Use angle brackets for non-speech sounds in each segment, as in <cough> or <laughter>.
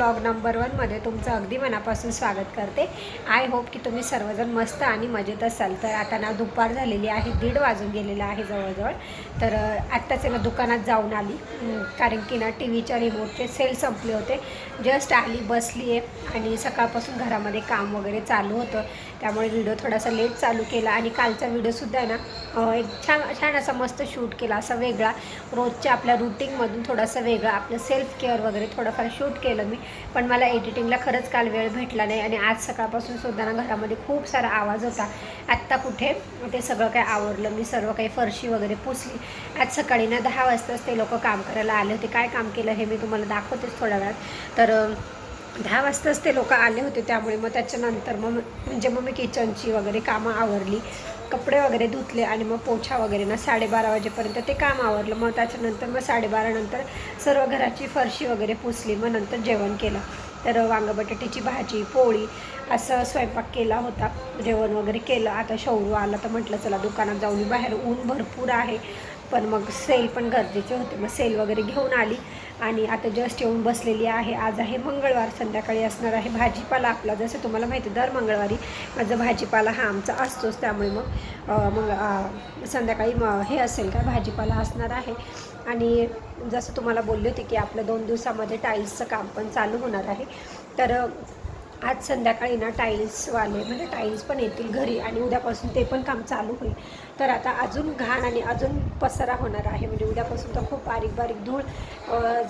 Blog number वनमध्ये तुमचं अगदी मनापासून स्वागत करते. आय होप की तुम्ही सर्वजण मस्त आणि मजेत असाल. तर आता ना दुपार झालेली आहे दीड वाजून गेलेला आहे जवळजवळ. तर आत्ताच ना दुकानात जाऊन आली. कारण की ना टी व्हीच्या रिमोटचे सेल संपले होते. जस्ट आली बसली आहे आणि सकाळपासून घरामध्ये काम वगैरे चालू होतं. त्यामुळे व्हिडिओ थोडासा लेट चालू केला आणि कालचा व्हिडिओसुद्धा आहे ना एक छान छान असा मस्त शूट केला असा वेगळा. रोजच्या आपल्या रुटीनमधून थोडासा वेगळा आपलं सेल्फ केअर वगैरे थोडंफार शूट केलं मी. पण मला एडिटिंगला खरंच काल वेळ भेटला नाही आणि आज सकाळपासून सुद्धा ना घरामध्ये खूप सारा आवाज होता. आत्ता कुठे? ते सगळं काही आवरलं. मी सर्व काही फरशी वगैरे पुसली. आज सकाळी ना दहा वाजताच ते लोक काम करायला आले होते. काय काम केलं हे मी तुम्हाला दाखवतेच थोड्या वेळात. तर दहा वाजताच ते लोक आले होते त्यामुळे मग त्याच्यानंतर मग म्हणजे मग मी किचनची वगैरे कामं आवरली. कपडे वगैरे धुतले आणि मग पोछा वगैरे ना साडेबारा वाजेपर्यंत ते काम आवरलं. मग त्याच्यानंतर मग साडेबारानंतर सर्व घराची फरशी वगैरे पुसली. मग नंतर जेवण केलं. तर वांग बटाट्याची भाजी पोळी असं स्वयंपाक केला होता. जेवण वगैरे केलं. आता शौरू आला तर म्हटलं चला दुकानात जाऊन बाहेर. ऊन भरपूर आहे. पण मग सेल पण गरजेचे होते. मग सेल वगैरे घेऊन आली. आणि आता जस्ट येऊन बसलेली आहे. आज आहे मंगळवार संध्याकाळी असणार आहे भाजीपाला आपला. जसं तुम्हाला माहिती आहे, दर मंगळवारी माझा भाजीपाला हा आमचा असतोच. त्यामुळे मग मग संध्याकाळी मग हे असेल का भाजीपाला असणार आहे. आणि जसं तुम्हाला बोलले होते की आपलं दोन दिवसामध्ये टाईल्सचं काम पण चालू होणार आहे. तर आज संध्याकाळी ना टाईल्सवाले म्हणजे टाईल्स पण येतील घरी आणि उद्यापासून ते पण काम चालू होईल. तर आता अजून घाण आणि अजून पसरा होणार आहे. म्हणजे उद्यापासून तर खूप बारीक बारीक धूळ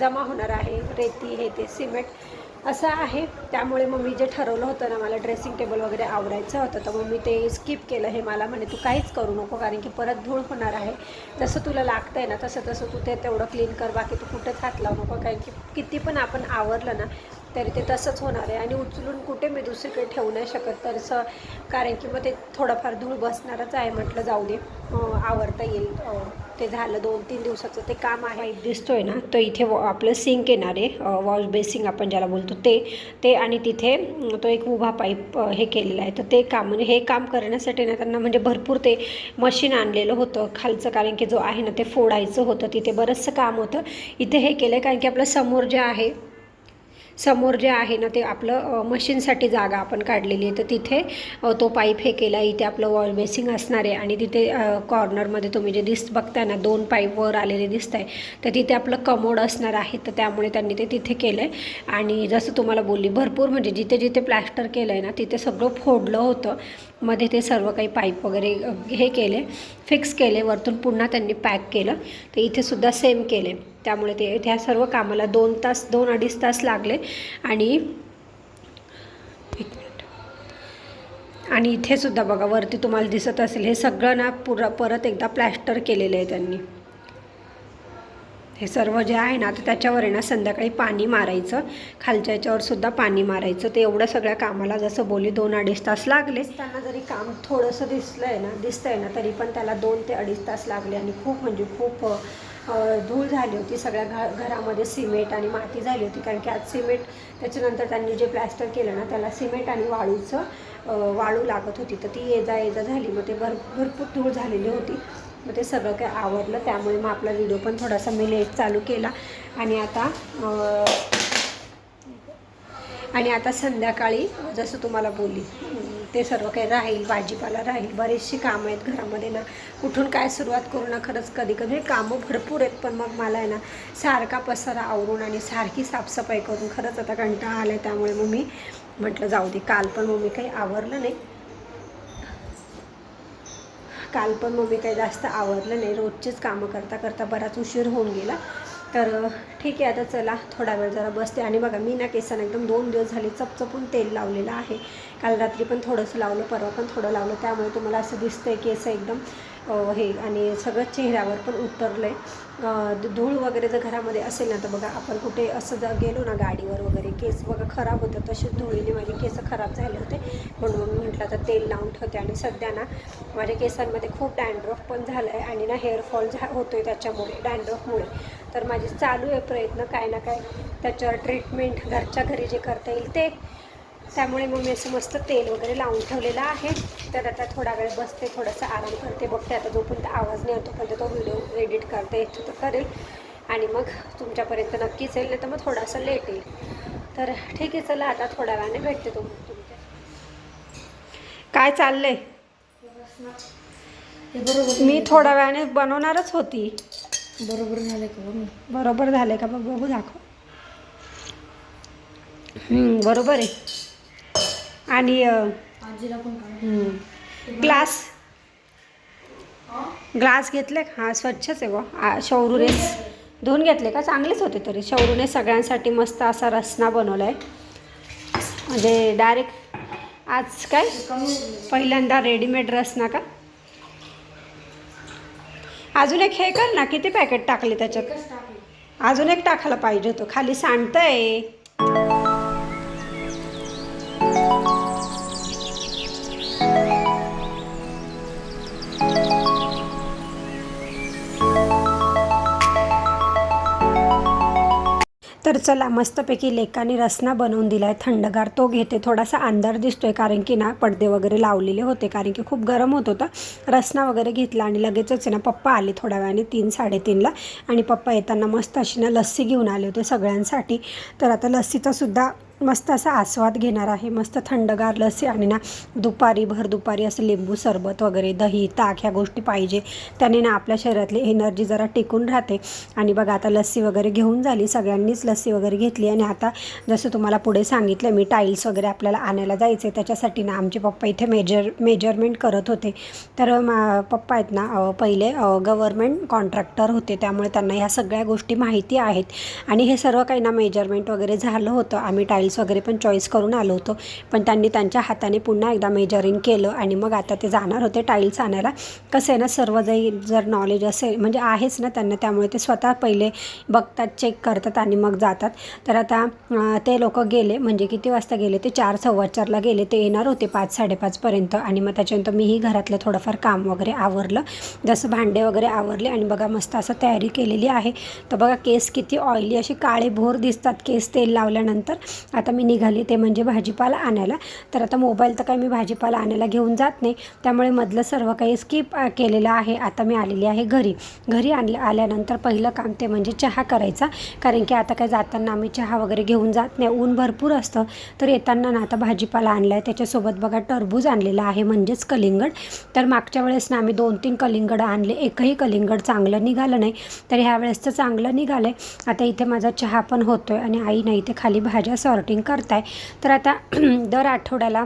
जमा होणार आहे. रेती हे ते सिमेंट असं आहे. त्यामुळे मग मी जे ठरवलं होतं ना मला ड्रेसिंग टेबल वगैरे आवडायचं होतं तर मग मी ते स्किप केलं. हे मला म्हणे तू काहीच करू नको कारण की परत धूळ होणार आहे. जसं तुला लागतं आहे ना तसं तसं तू ते तेवढं क्लीन कर. बाकी तू कुठंच हात लावू नको कारण की किती पण आपण आवरलं ना तरी ते तसंच होणार आहे. आणि उचलून कुठे मी दुसरीकडे ठेवू नाही शकत. तर असं कारण की मग ते थोडंफार धूळ बसणारच आहे म्हटलं जाऊ दे. आवरता येईल. ते झालं दोन तीन दिवसाचं ते काम आहे. दिसतोय ना? तो इथे आपलं सिंक येणार आहे. वॉश बेसिंग आपण ज्याला बोलतो ते ते आणि तिथे तो एक उभा पाईप हे केलेला आहे. तर ते काम म्हणजे हे काम करण्यासाठी ना त्यांना म्हणजे भरपूर ते मशीन आणलेलं होतं खालचं. कारण की जो आहे ना ते फोडायचं होतं. तिथे बरंचसं काम होतं. इथे हे केलं कारण की आपलं समोर जे आहे समोर जे आहे ना ते आपलं मशीनसाठी जागा आपण काढलेली आहे. तर तिथे तो पाईप हे केला इथे आपलं वॉल बेसिंग असणार आहे आणि तिथे कॉर्नरमध्ये तुम्ही जे दिस बघताय ना दोन पाईप वर आलेले दिसत आहे तर तिथे आपलं कमोड असणार आहे. तर त्यामुळे त्यांनी ते तिथे केलं आहे आणि जसं तुम्हाला बोलली भरपूर म्हणजे जिथे जिथे प्लॅस्टर केलं आहे ना तिथे सगळं फोडलं होतं. मध्ये ते सर्व काही पाईप वगैरे हे केले फिक्स केले. वरतून पुन्हा त्यांनी पॅक केलं. तर इथे सुद्धा सेम केले. त्यामुळे ते त्या सर्व कामाला दोन तास दोन अडीच तास लागले. आणि आणि इथे सुद्धा बघा वरती तुम्हाला दिसत असेल हे सगळं ना पुरा परत एकदा प्लॅस्टर केलेलं आहे त्यांनी. हे सर्व जे आहे ना तर त्याच्यावर आहे ना संध्याकाळी पाणी मारायचं. खालच्या याच्यावर सुद्धा पाणी मारायचं. ते एवढं सगळ्या कामाला जसं बोली दोन अडीच तास लागले. त्यांना जरी काम थोडंसं दिसलं आहे ना दिसतंय ना तरी पण त्याला दोन ते अडीच तास लागले. आणि खूप म्हणजे खूप धूळ झाली होती सगळ्या घ घरामध्ये सिमेंट आणि माती झाली होती कारण की आज सिमेंट त्याच्यानंतर त्यांनी जे प्लॅस्टर केलं ना त्याला सिमेंट आणि वाळूचं वाळू लागत होती. तर ती येजा येजा झाली. मग ते भर भरपूर धूळ झालेली होती. मग ते सगळं काही आवडलं त्यामुळे मग आपला व्हिडिओ पण थोडासा मी लेट चालू केला. आणि आता आणि आता संध्याकाळी जसं तुम्हाला बोलली ते सर्व काही राहील भाजीपाला राहील बरेचशी कामं आहेत घरामध्ये ना. कुठून काय सुरुवात करू ना खरंच कधी कधी कामं भरपूर आहेत पण मग मला आहे ना सारखा पसारा आवरून आणि सारखी साफसफाई करून खरंच आता कंटाळा आला आहे त्यामुळे मग मी म्हटलं जाऊ दे काल पण मग मी काही आवरलं नाही. काल पण मग मी काही जास्त आवरलं नाही रोजचीच कामं करता करता बराच उशीर होऊन गेला. तर ठीक आहे आता चला थोडा वेळ जरा बसते. आणि बघा मी ना केसांना एकदम दोन दिवस झाले चपचपून तेल लावलेलं आहे. काल रात्री पण थोडंसं लावलं परवा पण थोडं लावलं. त्यामुळे तुम्हाला असं दिसतंय केस एकदम हे आणि सगळं चेहऱ्यावर पण उतरलं आहे धूळ वगैरे जर घरामध्ये असेल ना तर बघा आपण कुठे असं जर गेलो ना गाडीवर वगैरे केस बघा खराब होतं. तसेच धुळीने माझे केस खराब झाले होते. म्हणून मी म्हटलं आता तेल लावून ठेवते. आणि सध्या ना माझ्या केसांमध्ये खूप डॅन्ड्रफ पण झालं आहे आणि ना हेअरफॉल झा होतो आहे त्याच्यामुळे डॅन्ड्रफमुळे. तर माझे चालू आहे प्रयत्न काय ना काय त्याच्यावर ट्रीटमेंट घरच्या घरी जे करता येईल ते. त्यामुळे मग मी असं मस्त तेल वगैरे लावून ठेवलेलं आहे. तर आता थोडा वेळ बसते थोडासा आराम करते बघते आता जोपर्यंत आवाज नाही पण तो व्हिडिओ एडिट करता येतो तर करेल. आणि मग तुमच्यापर्यंत नक्कीच येईल नाही तर मग थोडासा लेट येईल. तर ठीक आहे चला आता थोड्या वेळाने भेटते तुम तुमच्या काय चाललंय? बरोबर मी थोड्या वेळाने बनवणारच होती. बरोबर झाले का बघ. बरोबर झालंय का बघ बघू दाखव. बरोबर आहे. आणि आजीला पण ग्लास? ग्लास घेतले का? हा स्वच्छच आहे बा शौरूने धुवून घेतले. का? चांगलेच होते तरी. शौरूने सगळ्यांसाठी मस्त असा रसना बनवला आहे म्हणजे डायरेक्ट आज काय? पहिल्यांदा रेडीमेड रसना का? अजून एक हे कर ना किती पॅकेट टाकले त्याच्यात? अजून एक टाकायला पाहिजे होतं. खाली सांडतंय. तर चला मस्तपैकी लेकाने रसना बनवून दिला आहे थंडगार तो घेते थोडासा अंधार दिसतोय कारण की ना पडदे वगैरे लावलेले होते कारण की खूप गरम होत होता. रसना वगैरे घेतला आणि लगेचच आहे ना पप्पा आले थोड्या वेळाने तीन साडेतीनला. आणि पप्पा येताना मस्त अशी ना लस्सी घेऊन आले होते सगळ्यांसाठी. तर आता लस्सीचा सुद्धा मस्त असा आस्वाद घेणार आहे. मस्त थंडगार लस्सी आणि ना दुपारी भर दुपारी असं लिंबू सरबत वगैरे दही ताक ह्या गोष्टी पाहिजे. त्याने ना आपल्या शरीरातली एनर्जी जरा टिकून राहते. आणि बघा आता लस्सी वगैरे घेऊन झाली. सगळ्यांनीच लस्सी वगैरे घेतली. आणि आता जसं तुम्हाला पुढे सांगितलं मी टाईल्स वगैरे आपल्याला आणायला जायचे त्याच्यासाठी ना आमचे पप्पा इथे मेजर मेजरमेंट करत होते. तर मा पप्पा आहेत ना पहिले गव्हर्मेंट कॉन्ट्रॅक्टर होते. त्यामुळे त्यांना ह्या सगळ्या गोष्टी माहिती आहेत. आणि हे सर्व काही ना मेजरमेंट वगैरे झालं होतं. आम्ही टाईल्स वगैरे पण चॉईस करून आलो होतो. पण त्यांनी त्यांच्या हाताने पुन्हा एकदा मेजरिंग केलं आणि मग आता ते जाणार होते टाईल्स आणायला. कसं आहे ना सर्व जरी जर नॉलेज असेल म्हणजे आहेच ना त्यांना त्यामुळे ते स्वतः पहिले बघतात चेक करतात आणि मग जातात. तर आता ते लोक गेले म्हणजे किती वाजता गेले? ते चार सव्वा चारला गेले. ते येणार होते पाच साडेपाचपर्यंत आणि मग त्याच्यानंतर मीही घरातलं थोडंफार काम वगैरे आवरलं. जसं भांडे वगैरे आवरले आणि बघा मस्त असं तयारी केलेली आहे. तर बघा केस किती ऑइली असे काळे भोर दिसतात केस तेल लावल्यानंतर. आता मी निघाली ते म्हणजे भाजीपाला आणायला. तर आता मोबाईल तर काही मी भाजीपाला आणायला घेऊन जात नाही. त्यामुळे मधलं सर्व काही स्किप केलेलं आहे. आता मी आलेली आहे घरी. घरी आणलं आल्यानंतर पहिलं काम ते म्हणजे चहा करायचा. कारण की आता काय जाताना आम्ही चहा वगैरे घेऊन जात नाही. ऊन भरपूर असतं. तर येताना ना आता भाजीपाला आणला आहे त्याच्यासोबत बघा टरबूज आणलेला आहे म्हणजेच कलिंगड. तर मागच्या वेळेस ना आम्ही दोन तीन कलिंगड आणले. एकही कलिंगड चांगलं निघालं नाही. तर ह्यावेळेस तर चांगलं निघालं आहे आता इथे माझा चहा पण होतो आहे आणि आई नाही इथे खाली भाज्या सॉर्ट सॉर्टिंग करताय. तर आता <clears throat> दर आठवड्याला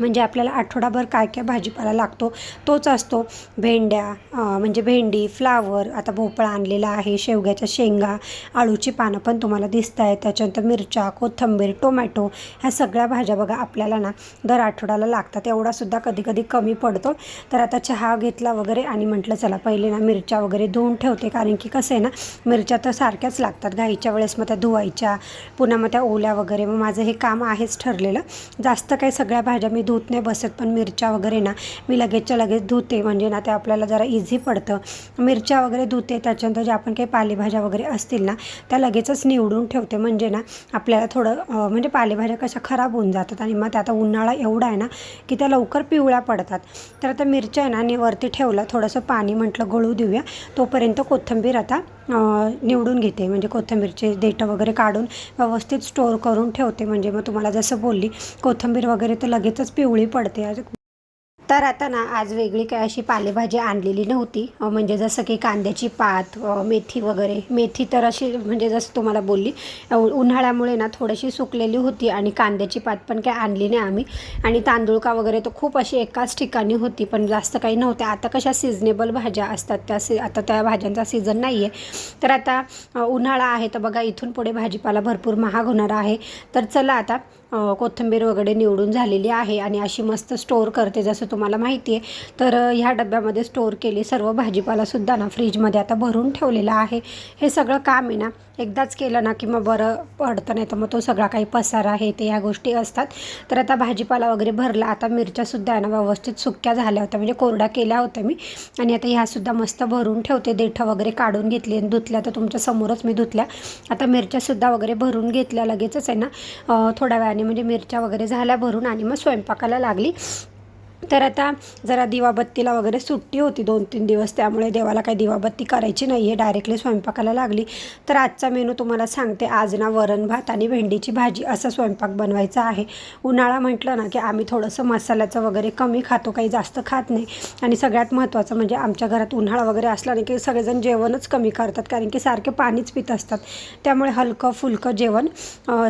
म्हणजे आपल्याला आठवडाभर काय काय भाजीपाला लागतो तोच असतो भेंड्या म्हणजे भेंडी फ्लावर आता भोपळा आणलेला आहे शेवग्याच्या शेंगा आळूची पानं पण तुम्हाला दिसत आहेत त्याच्यानंतर मिरच्या कोथिंबीर टोमॅटो ह्या सगळ्या भाज्या बघा आपल्याला ना दर आठवड्याला लागतात एवढासुद्धा कधी कधी कमी पडतो. तर आता चहा घेतला वगैरे आणि म्हटलं चला पहिले ना मिरच्या वगैरे धुवून ठेवते कारण की कसं आहे ना मिरच्या तर सारख्याच लागतात घाईच्या वेळेस मग त्या धुवायच्या पुन्हा मग त्या ओल्या वगैरे मग माझं हे काम आहेच ठरलेलं. जास्त काही सगळ्या भाज्या मी धुत नाही बसत पण मिरच्या वगैरे ना मी लगेचच्या लगेच धुते. म्हणजे ना ते आपल्याला जरा इझी पडतं. मिरच्या वगैरे धुते त्याच्यानंतर ज्या आपण काही पालेभाज्या वगैरे असतील ना त्या लगेचच निवडून ठेवते. म्हणजे ना आपल्याला थोडं म्हणजे पालेभाज्या कशा खराब होऊन जातात आणि मग त्या आता उन्हाळा एवढा आहे ना की त्या लवकर पिवळ्या पडतात. तर आता मिरच्या आहे ना आणि वरती ठेवला थोडंसं पाणी म्हटलं गळू देऊया. तोपर्यंत कोथिंबीर आता निवडून घेते. म्हणजे कोथिंबीरचे देठं वगैरे काढून व्यवस्थित स्टोअर करून ठेवते. म्हणजे मग तुम्हाला जसं बोलली कोथिंबीर वगैरे तर लगेचच पिवळी पडते. तर आता ना आज वेगळी काय अशी पालेभाजी आणलेली नव्हती. म्हणजे जसं की कांद्याची पात मेथी वगैरे. मेथी तर अशी म्हणजे जसं तुम्हाला बोलली उन्हाळ्यामुळे ना थोडीशी सुकलेली होती आणि कांद्याची पात पण काय आणली नाही आम्ही. आणि तांदूळका वगैरे तर खूप अशी एकाच ठिकाणी होती पण जास्त काही नव्हत्या. आता कशा सिजनेबल भाज्या असतात त्या सी आता त्या भाज्यांचा सीझन नाही आहे तर आता उन्हाळा आहे तर बघा इथून पुढे भाजीपाला भरपूर महाग होणार आहे. तर चला आता कोथिंबीर वगैरे निवडून झालेली आहे आणि अशी मस्त स्टोअर करते जसं तुम्हाला माहिती आहे. तर ह्या डब्यामध्ये स्टोअर केली सर्व भाजीपालासुद्धा ना फ्रीजमध्ये आता भरून ठेवलेला आहे. हे सगळं काम आहे ना एकदाच केलं ना की मग बरं पडतं नाही तर मग तो सगळा काही पसार आहे ते ह्या गोष्टी असतात. तर आता भाजीपाला वगैरे भरला आता मिरच्यासुद्धा आहे ना व्यवस्थित सुक्या झाल्या होत्या म्हणजे कोरड्या केल्या होत्या मी. आणि आता ह्यासुद्धा मस्त भरून ठेवते देठं वगैरे काढून घेतली आणि धुतल्या तर तुमच्या समोरच मी धुतल्या. आता मिरच्यासुद्धा वगैरे भरून घेतल्या लगेचच आहे ना थोड्या वेळाने म्हणजे मिरच्या वगैरे झाल्या भरून आणि मग स्वयंपाकाला लागली. तर आता जरा दिवाबत्तीला वगैरे सुट्टी होती दोन तीन दिवस त्यामुळे देवाला काही दिवाबत्ती करायची नाही आहे डायरेक्टली स्वयंपाकाला लागली. तर आजचा मेनू तुम्हाला सांगते. आज ना वरण भात आणि भेंडीची भाजी असा स्वयंपाक बनवायचा आहे. उन्हाळा म्हटलं ना की आम्ही थोडंसं मसाल्याचं वगैरे कमी खातो काही जास्त खात नाही. आणि सगळ्यात महत्त्वाचं म्हणजे आमच्या घरात उन्हाळा वगैरे असला नाही की सगळेजण जेवणच कमी करतात कारण की सारखे पाणीच पित असतात. त्यामुळे हलकं फुलकं जेवण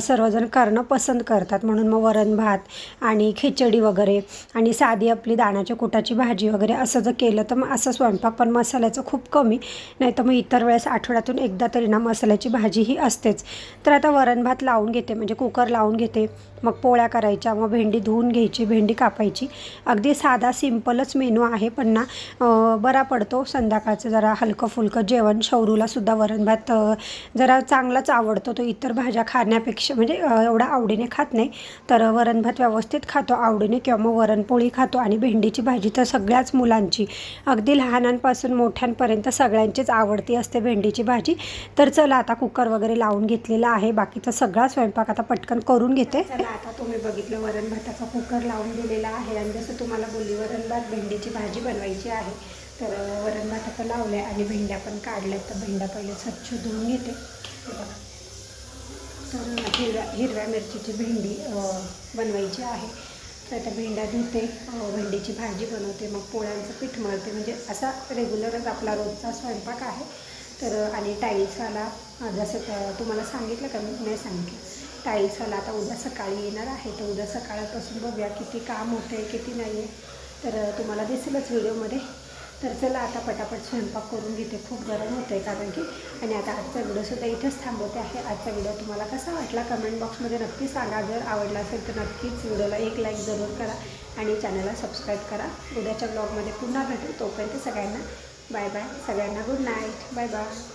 सर्वजण करणं पसंत करतात. म्हणून मग वरण भात आणि खिचडी वगैरे आणि साधी आपली दाण्याच्या कुटाची भाजी वगैरे असं जर केलं तर मग असं स्वयंपाक पण मसाल्याचं खूप कमी. नाही तर मग इतर वेळेस आठवड्यातून एकदा तरी ना मसाल्याची भाजी ही असतेच. तर आता वरण भात लावून घेते म्हणजे कुकर लावून घेते. मग पोळ्या करायच्या मग भेंडी धुवून घ्यायची भेंडी कापायची. अगदी साधा सिम्पलच मेनू आहे पण ना बरा पडतो. संध्याकाळचं जरा हलकं फुलकं जेवण शौरूलासुद्धा वरण भात जरा चांगलाच आवडतो. तो इतर भाज्या खाण्यापेक्षा म्हणजे एवढा आवडीने खात नाही. तर वरण भात व्यवस्थित खातो आवडीने किंवा मग वरणपोळी खातो. आणि भेंडीची भाजी तर सगळ्याच मुलांची. अगदी लहानांपासून मोठ्यांपर्यंत सगळ्यांचीच आवडती असते भेंडीची भाजी. तर चला आता कुकर वगैरे लावून घेतलेला आहे. बाकीचा सगळा स्वयंपाक आता पटकन करून घेते. चला आता तुम्ही बघितलं वरण भाताचा कुकर लावून दिलेला आहे. आणि जसं तुम्हाला बोलली वरण भात भेंडीची भाजी बनवायची आहे. तर वरण भात आता लावलं आहे आणि भेंड्या पण काढल्यात. तर भेंड्या पहिले स्वच्छ धुवून घेते. तर हिरव्या हिरव्या मिरचीची भेंडी बनवायची आहे. तर आता भेंड्या धुते भेंडीची भाजी बनवते मग पोळ्यांचं पीठ मळते. म्हणजे असा रेग्युलरच आपला रोजचा स्वयंपाक आहे. तर आणि टाईल्सवाला जसं तुम्हाला सांगितलं का? मी नाही सांगितलं. टाईल्सवाला आता उद्या सकाळी येणार आहे. तर उद्या सकाळपासून बघूया किती काम होतं आहे किती नाही आहे तर तुम्हाला दिसेलच व्हिडिओमध्ये. तर चला आता पटापट स्वयंपाक करून घेते खूप गरम होतं आहे कारण की आणि आता आजचा व्हिडिओसुद्धा इथेच थांबवते आहे. आजचा व्हिडिओ तुम्हाला कसा वाटला कमेंट बॉक्समध्ये नक्की सांगा. जर आवडला असेल तर नक्कीच व्हिडिओला एक लाईक जरूर करा आणि चॅनलला सबस्क्राईब करा. उद्याच्या ब्लॉगमध्ये पुन्हा भेटू. तोपर्यंत सगळ्यांना बाय बाय सगळ्यांना गुड नाईट बाय बाय